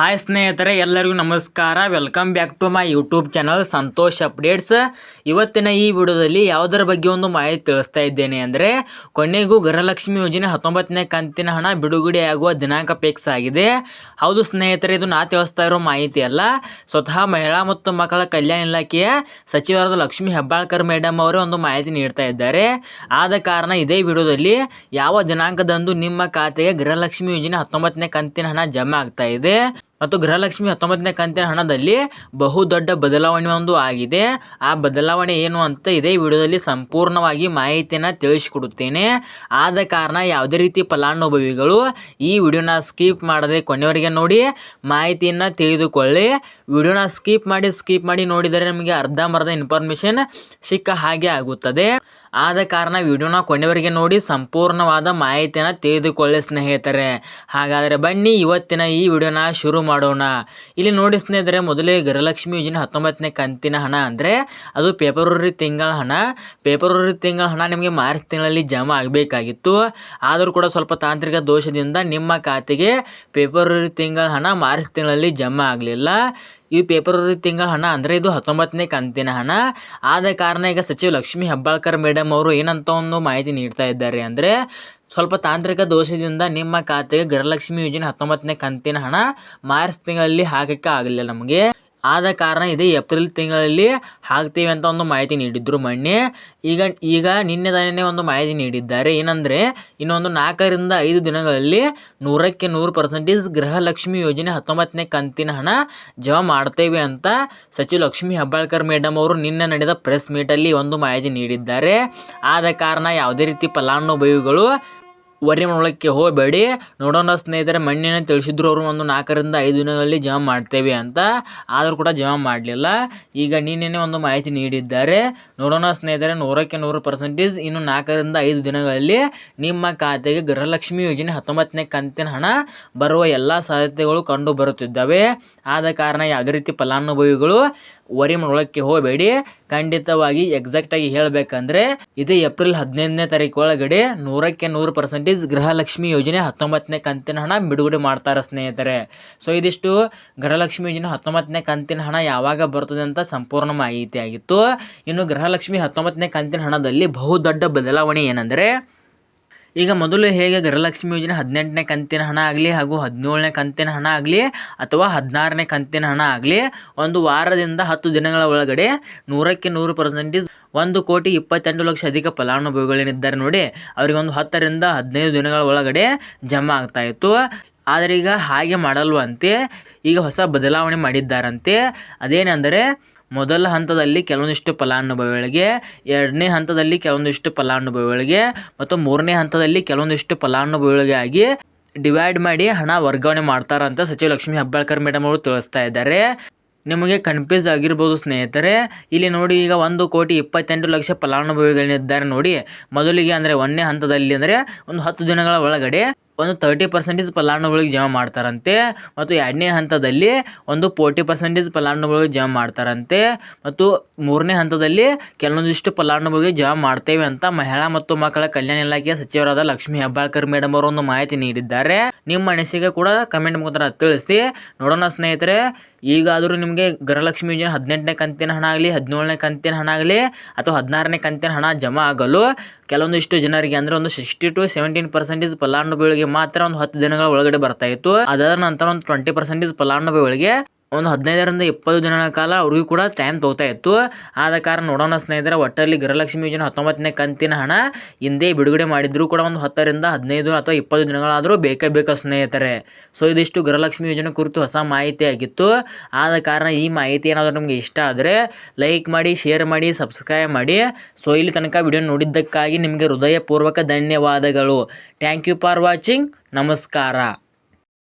Hi ಸ್ನೇಹಿತರೆ, ಎಲ್ಲರಿಗೂ ನಮಸ್ಕಾರ. Welcome back to my YouTube channel Santosh updates ಇವತ್ತಿನ ಈ ವಿಡಿಯೋದಲ್ಲಿ ಯಾವುದರ ಬಗ್ಗೆ ಒಂದು ಮಾಹಿತಿ ತಿಳಿಸ್ತಾ ಇದ್ದೇನೆ ಅಂದರೆ, ಕೊನೆಗೂ ಗೃಹಲಕ್ಷ್ಮಿ ಯೋಜನೆ ಹತ್ತೊಂಬತ್ತನೇ ಕಂತಿನ ಹಣ ಬಿಡುಗಡೆಯಾಗುವ ದಿನಾಂಕ ಫಿಕ್ಸ್ ಆಗಿದೆ. ಹೌದು ಸ್ನೇಹಿತರೆ, ಇದು ನಾ ತಿಳಿಸ್ತಾ ಇರೋ ಮಾಹಿತಿ ಅಲ್ಲ. ಸ್ವತಃ ಮಹಿಳಾ ಮತ್ತು ಮಕ್ಕಳ ಕಲ್ಯಾಣ ಇಲಾಖೆಯ ಸಚಿವರಾದ ಲಕ್ಷ್ಮಿ ಹೆಬ್ಬಾಳ್ಕರ್ ಮೇಡಮ್ ಅವರೇ ಒಂದು ಮಾಹಿತಿ ನೀಡ್ತಾ ಇದ್ದಾರೆ. ಆದ ಕಾರಣ ಇದೇ ವಿಡಿಯೋದಲ್ಲಿ ಯಾವ ದಿನಾಂಕದಂದು ನಿಮ್ಮ ಖಾತೆಗೆ ಗೃಹಲಕ್ಷ್ಮಿ ಯೋಜನೆ ಹತ್ತೊಂಬತ್ತನೇ ಕಂತಿನ ಹಣ ಜಮಾ ಆಗ್ತಾ ಇದೆ. ಮತ್ತು ಗೃಹಲಕ್ಷ್ಮಿ ಹತ್ತೊಂಬತ್ತನೇ ಕಂತಿನ ಹಣದಲ್ಲಿ ಬಹುದೊಡ್ಡ ಬದಲಾವಣೆ ಒಂದು ಆಗಿದೆ. ಆ ಬದಲಾವಣೆ ಏನು ಅಂತ ಇದೇ ವಿಡಿಯೋದಲ್ಲಿ ಸಂಪೂರ್ಣವಾಗಿ ಮಾಹಿತಿಯನ್ನು ತಿಳಿಸಿಕೊಡುತ್ತೇನೆ. ಆದ ಕಾರಣ ಯಾವುದೇ ರೀತಿ ಫಲಾನುಭವಿಗಳು ಈ ವಿಡಿಯೋನ ಸ್ಕಿಪ್ ಮಾಡದೆ ಕೊನೆಯವರಿಗೆ ನೋಡಿ ಮಾಹಿತಿಯನ್ನು ತಿಳಿದುಕೊಳ್ಳಿ. ವಿಡಿಯೋನ ಸ್ಕಿಪ್ ಮಾಡಿ ಸ್ಕಿಪ್ ಮಾಡಿ ನೋಡಿದರೆ ನಿಮಗೆ ಅರ್ಧಂಬರ್ಧ ಇನ್ಫಾರ್ಮೇಷನ್ ಸಿಕ್ಕ ಹಾಗೆ ಆಗುತ್ತದೆ. ಆದ ಕಾರಣ ವಿಡಿಯೋನ ಕೊನೆಯವರಿಗೆ ನೋಡಿ ಸಂಪೂರ್ಣವಾದ ಮಾಹಿತಿಯನ್ನು ತಿಳಿದುಕೊಳ್ಳಿ ಸ್ನೇಹಿತರೆ. ಹಾಗಾದರೆ ಬನ್ನಿ ಇವತ್ತಿನ ಈ ವಿಡಿಯೋನ ಶುರು ಮಾಡೋಣ. ಇಲ್ಲಿ ನೋಡಿ ಸ್ನೇಹಿತರೆ, ಮೊದಲೇ ಗೃಹಲಕ್ಷ್ಮಿ ಯೋಜನೆ ಹತ್ತೊಂಬತ್ತನೇ ಕಂತಿನ ಹಣ ಅಂದರೆ ಅದು ಫೆಬ್ರವರಿ ತಿಂಗಳ ಹಣ. ಫೆಬ್ರವರಿ ತಿಂಗಳ ಹಣ ನಿಮಗೆ ಮಾರ್ಚ್ ತಿಂಗಳಲ್ಲಿ ಜಮಾ ಆಗಬೇಕಾಗಿತ್ತು. ಆದರೂ ಕೂಡ ಸ್ವಲ್ಪ ತಾಂತ್ರಿಕ ದೋಷದಿಂದ ನಿಮ್ಮ ಖಾತೆಗೆ ಫೆಬ್ರವರಿ ತಿಂಗಳ ಹಣ ಮಾರ್ಚ್ ತಿಂಗಳಲ್ಲಿ ಜಮಾ ಆಗಲಿಲ್ಲ. ಈ ಫೆಬ್ರವರಿ ತಿಂಗಳ ಹಣ ಅಂದರೆ ಇದು ಹತ್ತೊಂಬತ್ತನೇ ಕಂತಿನ ಹಣ. ಆದ ಕಾರಣ ಈಗ ಸಚಿವ ಲಕ್ಷ್ಮೀ ಹೆಬ್ಬಾಳ್ಕರ್ ಮೇಡಮ್ ಅವರು ಏನಂತ ಒಂದು ಮಾಹಿತಿ ನೀಡ್ತಾ ಇದ್ದಾರೆ ಅಂದರೆ ಸ್ವಲ್ಪ ತಾಂತ್ರಿಕ ದೋಷದಿಂದ ನಿಮ್ಮ ಖಾತೆಗೆ ಗೃಹಲಕ್ಷ್ಮಿ ಯೋಜನೆ ಹತ್ತೊಂಬತ್ತನೇ ಕಂತಿನ ಹಣ ಮಾರ್ಚ್ ತಿಂಗಳಲ್ಲಿ ಹಾಕಕ್ಕೆ ಆಗಲಿಲ್ಲ ನಮಗೆ. ಆದ ಕಾರಣ ಇದೇ ಏಪ್ರಿಲ್ ತಿಂಗಳಲ್ಲಿ ಹಾಕ್ತೀವಿ ಅಂತ ಒಂದು ಮಾಹಿತಿ ನೀಡಿದ್ರು ಮೊನ್ನೆ. ಈಗ ಈಗ ನಿನ್ನೆ ತಾನೇ ಒಂದು ಮಾಹಿತಿ ನೀಡಿದ್ದಾರೆ. ಏನಂದರೆ, ಇನ್ನೊಂದು ನಾಲ್ಕರಿಂದ ಐದು ದಿನಗಳಲ್ಲಿ ನೂರಕ್ಕೆ ನೂರು ಪರ್ಸೆಂಟೇಜ್ ಗೃಹಲಕ್ಷ್ಮಿ ಯೋಜನೆ ಹತ್ತೊಂಬತ್ತನೇ ಕಂತಿನ ಹಣ ಜಮಾ ಮಾಡ್ತೇವೆ ಅಂತ ಸಚಿವ ಲಕ್ಷ್ಮೀ ಹೆಬ್ಬಾಳ್ಕರ್ ಮೇಡಮ್ ಅವರು ನಿನ್ನೆ ನಡೆದ ಪ್ರೆಸ್ ಮೀಟಲ್ಲಿ ಒಂದು ಮಾಹಿತಿ ನೀಡಿದ್ದಾರೆ. ಆದ ಕಾರಣ ಯಾವುದೇ ರೀತಿ ಫಲಾನುಭವಿಗಳು ವರಿ ಮಾಡೋಕ್ಕೆ ಹೋಗಬೇಡಿ. ನೋಡೋಣ ಸ್ನೇಹಿತರೆ, ಮಣ್ಣಿನ ತಿಳಿಸಿದ್ರು ಅವರು ಒಂದು ನಾಲ್ಕರಿಂದ ಐದು ದಿನಗಳಲ್ಲಿ ಜಮಾ ಮಾಡ್ತೇವೆ ಅಂತ. ಆದರೂ ಕೂಡ ಜಮಾ ಮಾಡಲಿಲ್ಲ. ಈಗ ನಿನ್ನೆ ಒಂದು ಮಾಹಿತಿ ನೀಡಿದ್ದಾರೆ. ನೋಡೋಣ ಸ್ನೇಹಿತರೆ, ನೂರಕ್ಕೆ ನೂರು ಪರ್ಸೆಂಟೇಜ್ ಇನ್ನು ನಾಲ್ಕರಿಂದ ಐದು ದಿನಗಳಲ್ಲಿ ನಿಮ್ಮ ಖಾತೆಗೆ ಗೃಹಲಕ್ಷ್ಮಿ ಯೋಜನೆ ಹತ್ತೊಂಬತ್ತನೇ ಕಂತಿನ ಹಣ ಬರುವ ಎಲ್ಲ ಸಾಧ್ಯತೆಗಳು ಕಂಡು ಬರುತ್ತಿದ್ದಾವೆ. ಆದ ಕಾರಣ ಯಾವುದೇ ರೀತಿ ಫಲಾನುಭವಿಗಳು ವರಿ ಮಾಡೋಕ್ಕೆ ಹೋಗಬೇಡಿ. ಖಂಡಿತವಾಗಿ ಎಕ್ಸಾಕ್ಟಾಗಿ ಹೇಳಬೇಕಂದ್ರೆ, ಇದೇ ಏಪ್ರಿಲ್ ಹದಿನೈದನೇ ತಾರೀಕು ಒಳಗಡೆ ನೂರಕ್ಕೆ ನೂರು ಪರ್ಸೆಂಟೇಜ್ ಗೃಹಲಕ್ಷ್ಮಿ ಯೋಜನೆ ಹತ್ತೊಂಬತ್ತನೇ ಕಂತಿನ ಹಣ ಬಿಡುಗಡೆ ಮಾಡ್ತಾರೆ ಸ್ನೇಹಿತರೆ. ಸೊ ಇದಿಷ್ಟು ಗೃಹಲಕ್ಷ್ಮಿ ಯೋಜನೆ ಹತ್ತೊಂಬತ್ತನೇ ಕಂತಿನ ಹಣ ಯಾವಾಗ ಬರ್ತದೆ ಅಂತ ಸಂಪೂರ್ಣ ಮಾಹಿತಿ ಆಗಿತ್ತು. ಇನ್ನು ಗೃಹಲಕ್ಷ್ಮಿ ಹತ್ತೊಂಬತ್ತನೇ ಕಂತಿನ ಹಣದಲ್ಲಿ ಬಹುದೊಡ್ಡ ಬದಲಾವಣೆ ಏನಂದರೆ ಈಗ ಮೊದಲು ಹೇಗೆ ಗೃಹಲಕ್ಷ್ಮಿ ಯೋಜನೆ ಹದಿನೆಂಟನೇ ಕಂತಿನ ಹಣ ಆಗಲಿ ಹಾಗೂ ಹದಿನೇಳನೇ ಕಂತಿನ ಹಣ ಆಗಲಿ ಅಥವಾ ಹದಿನಾರನೇ ಕಂತಿನ ಹಣ ಆಗಲಿ ಒಂದು ವಾರದಿಂದ ಹತ್ತು ದಿನಗಳ ಒಳಗಡೆ ನೂರಕ್ಕೆ ನೂರು ಪರ್ಸೆಂಟೇಜ್ ಒಂದು ಕೋಟಿ ಇಪ್ಪತ್ತೆಂಟು ಲಕ್ಷ ಅಧಿಕ ಫಲಾನುಭವಿಗಳೇನಿದ್ದಾರೆ ನೋಡಿ ಅವರಿಗೆ ಒಂದು ಹತ್ತರಿಂದ ಹದಿನೈದು ದಿನಗಳ ಒಳಗಡೆ ಜಮಾ ಆಗ್ತಾ ಇತ್ತು. ಆದರೆ ಈಗ ಹಾಗೆ ಮಾಡಲ್ವಂತೆ ಈಗ ಹೊಸ ಬದಲಾವಣೆ ಮಾಡಿದ್ದಾರಂತೆ. ಅದೇನೆಂದರೆ ಮೊದಲ ಹಂತದಲ್ಲಿ ಕೆಲವೊಂದಿಷ್ಟು ಫಲಾನುಭವಿಗಳಿಗೆ, ಎರಡನೇ ಹಂತದಲ್ಲಿ ಕೆಲವೊಂದಿಷ್ಟು ಫಲಾನುಭವಿಗಳಿಗೆ ಮತ್ತು ಮೂರನೇ ಹಂತದಲ್ಲಿ ಕೆಲವೊಂದಿಷ್ಟು ಫಲಾನುಭವಿಗಳಿಗೆ ಆಗಿ ಡಿವೈಡ್ ಮಾಡಿ ಹಣ ವರ್ಗಾವಣೆ ಮಾಡ್ತಾರಂತ ಸಚಿವ ಲಕ್ಷ್ಮಿ ಹೆಬ್ಬಾಳ್ಕರ್ ಮೇಡಮ್ ಅವರು ತಿಳಿಸ್ತಾ ಇದ್ದಾರೆ. ನಿಮಗೆ ಕನ್ಫ್ಯೂಸ್ ಆಗಿರ್ಬೋದು ಸ್ನೇಹಿತರೆ, ಇಲ್ಲಿ ನೋಡಿ ಈಗ ಒಂದು ಕೋಟಿ ಇಪ್ಪತ್ತೆಂಟು ಲಕ್ಷ ಫಲಾನುಭವಿಗಳಿದ್ದಾರೆ ನೋಡಿ. ಮೊದಲಿಗೆ ಅಂದರೆ ಒಂದನೇ ಹಂತದಲ್ಲಿ ಅಂದರೆ ಒಂದು ಹತ್ತು ದಿನಗಳ ಒಳಗಡೆ ಒಂದು ತರ್ಟಿ ಪರ್ಸೆಂಟೇಜ್ ಫಲಾನುಭವಿಗಳಿಗೆ ಜಮಾ ಮಾಡ್ತಾರಂತೆ ಮತ್ತು ಎರಡನೇ ಹಂತದಲ್ಲಿ ಒಂದು ಫೋರ್ಟಿ ಪರ್ಸೆಂಟೇಜ್ ಫಲಾನುಭವಿಗಳಿಗೆ ಜಮಾ ಮಾಡ್ತಾರಂತೆ ಮತ್ತು ಮೂರನೇ ಹಂತದಲ್ಲಿ ಕೆಲವೊಂದಿಷ್ಟು ಫಲಾನುಭವಿಗಳಿಗೆ ಜಮಾ ಮಾಡ್ತೇವೆ ಅಂತ ಮಹಿಳಾ ಮತ್ತು ಮಕ್ಕಳ ಕಲ್ಯಾಣ ಇಲಾಖೆಯ ಸಚಿವರಾದ ಲಕ್ಷ್ಮಿ ಹೆಬ್ಬಾಳ್ಕರ್ ಮೇಡಮ್ ಅವರು ಒಂದು ಮಾಹಿತಿ ನೀಡಿದ್ದಾರೆ. ನಿಮ್ಮ ಅನಿಸಿಕೆ ಕೂಡ ಕಮೆಂಟ್ ಮುಖಾಂತರ ತಿಳಿಸಿ. ನೋಡೋಣ ಸ್ನೇಹಿತರೆ ಈಗಾದರೂ ನಿಮಗೆ ಗೃಹಲಕ್ಷ್ಮಿ ಯೋಜನೆ ಹದಿನೆಂಟನೇ ಕಂತಿನ ಹಣ ಆಗಲಿ, ಹದಿನೇಳನೇ ಕಂತಿನ ಹಣ ಆಗಲಿ ಅಥವಾ ಹದಿನಾರನೇ ಕಂತಿನ ಹಣ ಜಮಾ ಆಗಲು ಕೆಲವೊಂದಿಷ್ಟು ಜನರಿಗೆ ಅಂದರೆ ಒಂದು ಸಿಕ್ಸ್ಟಿ ಟು ಸೆವೆಂಟೀನ್ ಪರ್ಸೆಂಟೇಜ್ ಫಲಾನುಭವಿಗಳಿಗೆ ಮಾತ್ರ ಒಂದು ಹತ್ತು ದಿನಗಳ ಒಳಗಡೆ ಬರ್ತಾ ಇತ್ತು. ಅದರ ನಂತರ ಒಂದು ಟ್ವೆಂಟಿ ಪರ್ಸೆಂಟೇಜ್ ಫಲಾನುಭವಿಗಳಿಗೆ ಒಂದು ಹದಿನೈದರಿಂದ ಇಪ್ಪತ್ತು ದಿನಗಳ ಕಾಲ ಅವ್ರಿಗೂ ಕೂಡ ಟೈಮ್ ತೊಗೊತಾ ಇತ್ತು. ಆದ ಕಾರಣ ನೋಡೋಣ ಸ್ನೇಹಿತರೆ ಒಟ್ಟಲ್ಲಿ ಗೃಹಲಕ್ಷ್ಮಿ ಯೋಜನೆ ಹತ್ತೊಂಬತ್ತನೇ ಕಂತಿನ ಹಣ ಹಿಂದೆ ಬಿಡುಗಡೆ ಮಾಡಿದ್ರು ಕೂಡ ಒಂದು ಹತ್ತರಿಂದ ಹದಿನೈದು ಅಥವಾ ಇಪ್ಪತ್ತು ದಿನಗಳಾದರೂ ಬೇಕೇ ಬೇಕು ಸ್ನೇಹಿತರೆ. ಸೊ ಇದಿಷ್ಟು ಗೃಹಲಕ್ಷ್ಮಿ ಯೋಜನೆ ಕುರಿತು ಹೊಸ ಮಾಹಿತಿ ಆಗಿತ್ತು. ಆದ ಕಾರಣ ಈ ಮಾಹಿತಿ ಏನಾದರೂ ನಿಮಗೆ ಇಷ್ಟ ಆದರೆ ಲೈಕ್ ಮಾಡಿ ಶೇರ್ ಮಾಡಿ ಸಬ್ಸ್ಕ್ರೈಬ್ ಮಾಡಿ. ಸೊ ಇಲ್ಲಿ ತನಕ ವಿಡಿಯೋ ನೋಡಿದ್ದಕ್ಕಾಗಿ ನಿಮಗೆ ಹೃದಯಪೂರ್ವಕ ಧನ್ಯವಾದಗಳು. ಥ್ಯಾಂಕ್ ಯು ಫಾರ್ ವಾಚಿಂಗ್ ನಮಸ್ಕಾರ.